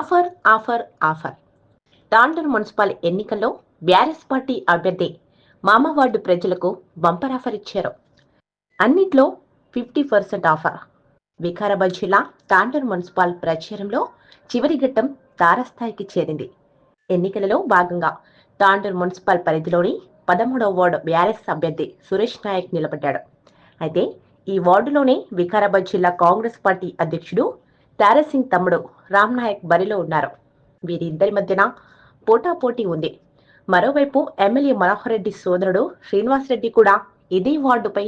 Offer offer offer. Tandur municipal ఎన్నికల్లో BRS party అభ్యర్థి మామవార్డు ప్రజలకు బంపర్ ఆఫర్ ఇచ్చారు. అన్నిట్లో ఫిఫ్టీ పర్సెంట్ ఆఫర్. వికారాబాద్ జిల్లా తాండూరు మున్సిపల్ ప్రచారంలో చివరి ఘట్టం తారస్థాయికి చేరింది. ఎన్నికలలో భాగంగా తాండూరు మున్సిపల్ పరిధిలోని పదమూడవ వార్డు బ్యారెస్ అభ్యర్థి సురేష్ నాయక్ నిలబడ్డాడు. అయితే ఈ వార్డులోనే వికారాబాద్ జిల్లా కాంగ్రెస్ పార్టీ అధ్యక్షుడు తారసింగ్ తమ్ముడు రామ్ నాయక్ బరిలో ఉన్నారు. వీరిద్దరి మధ్యన పోటాపోటీ ఉంది. మరోవైపు ఎమ్మెల్యే మనోహర్ రెడ్డి సోదరుడు శ్రీనివాసరెడ్డి కూడా ఇదే వార్డుపై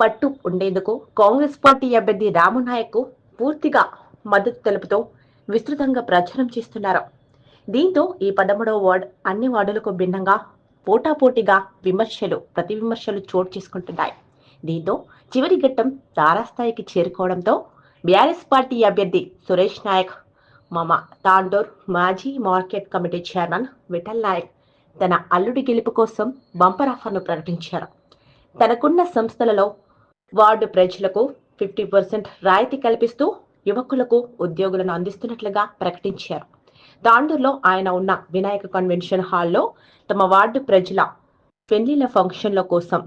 పట్టు ఉండేందుకు కాంగ్రెస్ పార్టీ అభ్యర్థి రామనాయక్ పూర్తిగా మద్దతు తెలుపుతూ విస్తృతంగా ప్రచారం చేస్తున్నారు. దీంతో ఈ పదమూడవ వార్డు అన్ని వార్డులకు భిన్నంగా పోటాపోటీగా విమర్శలు ప్రతి విమర్శలు చోటు చేసుకుంటున్నాయి. దీంతో చివరి ఘట్టం తారాస్థాయికి చేరుకోవడంతో బీఆర్ఎస్ పార్టీ అభ్యర్థి సురేష్ నాయక్ మమ తాండూర్ మాజీ market committee chairman Vithal Nayak తన అల్లుడి గెలుపు కోసం బంపర్ ఆఫర్ను ప్రకటించారు. తనకున్న సంస్థలలో వార్డు ప్రజలకు ఫిఫ్టీ పర్సెంట్ రాయితీ కల్పిస్తూ యువకులకు ఉద్యోగులను అందిస్తున్నట్లుగా ప్రకటించారు. తాండూరులో ఆయన ఉన్న వినాయక కన్వెన్షన్ హాల్లో తమ వార్డు ప్రజల పెళ్ళిళ్ళ ఫంక్షన్ల కోసం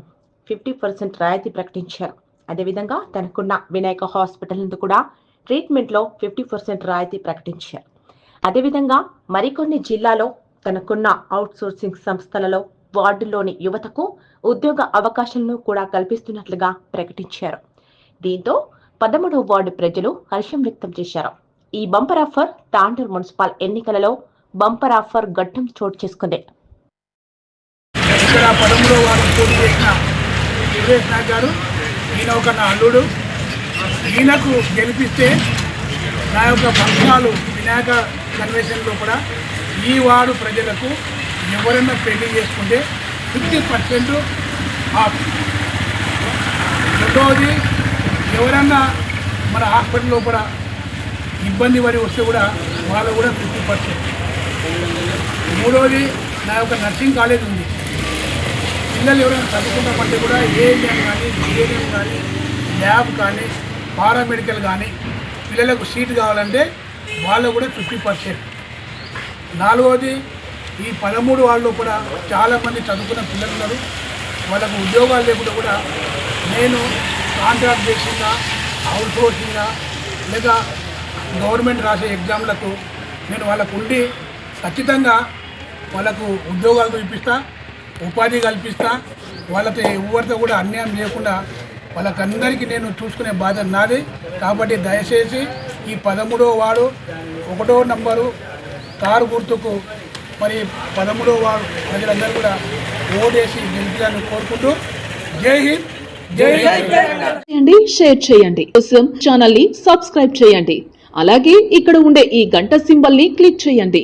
ఫిఫ్టీ పర్సెంట్ రాయితీ ప్రకటించారు. అదేవిధంగా తనకున్న వినాయక హాస్పిటల్ నుండి కూడా ట్రీట్మెంట్లో ఫిఫ్టీ పర్సెంట్ రాయితీ ప్రకటించారు. అదేవిధంగా మరికొన్ని జిల్లాలో తనకున్న అవుట్సోర్సింగ్ సంస్థలలో వార్డులోని యువతకు ఉద్యోగ అవకాశాలను కూడా కల్పిస్తున్నట్లుగా ప్రకటించారు. దీంతో పదమూడవ వార్డు ప్రజలు హర్షం వ్యక్తం చేశారు. ఈ బంపర్ ఆఫర్ తాండూరు మున్సిపల్ ఎన్నికలలో బంపర్ ఆఫర్ ఘట్టం చోటు చేసుకుంది. ఇక్కడ పదమూడవ వార్డు పోటీ చేసిన గారు ఈయన ఒక నా అల్లుడు ఈయనకు గెలిపిస్తే నా యొక్క ఫంక్షనాలు వినాయక కన్వెన్షన్లో కూడా ఈ వార్డు ప్రజలకు ఎవరైనా పెళ్ళి చేసుకుంటే ఫిఫ్టీ పర్సెంట్ ఆఫ్. రెండవది ఎవరన్నా మన హాస్పిటల్లో కూడా ఇబ్బంది పడి వస్తే కూడా వాళ్ళు కూడా ఫిఫ్టీ పర్సెంట్. మూడవది నా యొక్క నర్సింగ్ కాలేజ్ ఉంది. పిల్లలు ఎవరైనా చదువుకుంటామంటే కూడా ఏఎన్ఎం కానీ బిఏఎం కానీ ల్యాబ్ కానీ పారామెడికల్ కానీ పిల్లలకు సీట్ కావాలంటే వాళ్ళు కూడా ఫిఫ్టీ పర్సెంట్. నాలుగవది ఈ పదమూడు వాళ్ళు కూడా చాలామంది చదువుకున్న పిల్లలు ఉన్నారు. వాళ్ళకు ఉద్యోగాలు లేకుండా కూడా నేను కాంట్రాక్ట్ చేసిందా అవుట్ సోర్సింగా లేక గవర్నమెంట్ రాసే ఎగ్జామ్లకు నేను వాళ్ళకు ఉండి ఖచ్చితంగా వాళ్ళకు ఉద్యోగాలు చూపిస్తాను ఉపాధి కల్పిస్తా. వాళ్ళతో ఎవరితో కూడా అన్యాయం చేయకుండా వాళ్ళకందరికీ నేను చూసుకునే బాధ్యత నాది. కాబట్టి దయచేసి ఈ పదమూడవ వాడు ఒకటో నంబరు కారు గుర్తుకు మరి పదమూడవ వాడు ప్రజలందరూ కూడా ఓటేసి గెలిపించాలని కోరుకుంటూ జై హింద్ జై హింద్ చేయండి షేర్ చేయండి. కోసం ఛానల్ని సబ్స్క్రైబ్ చేయండి. అలాగే ఇక్కడ ఉండే ఈ గంట సింబల్ని క్లిక్ చేయండి.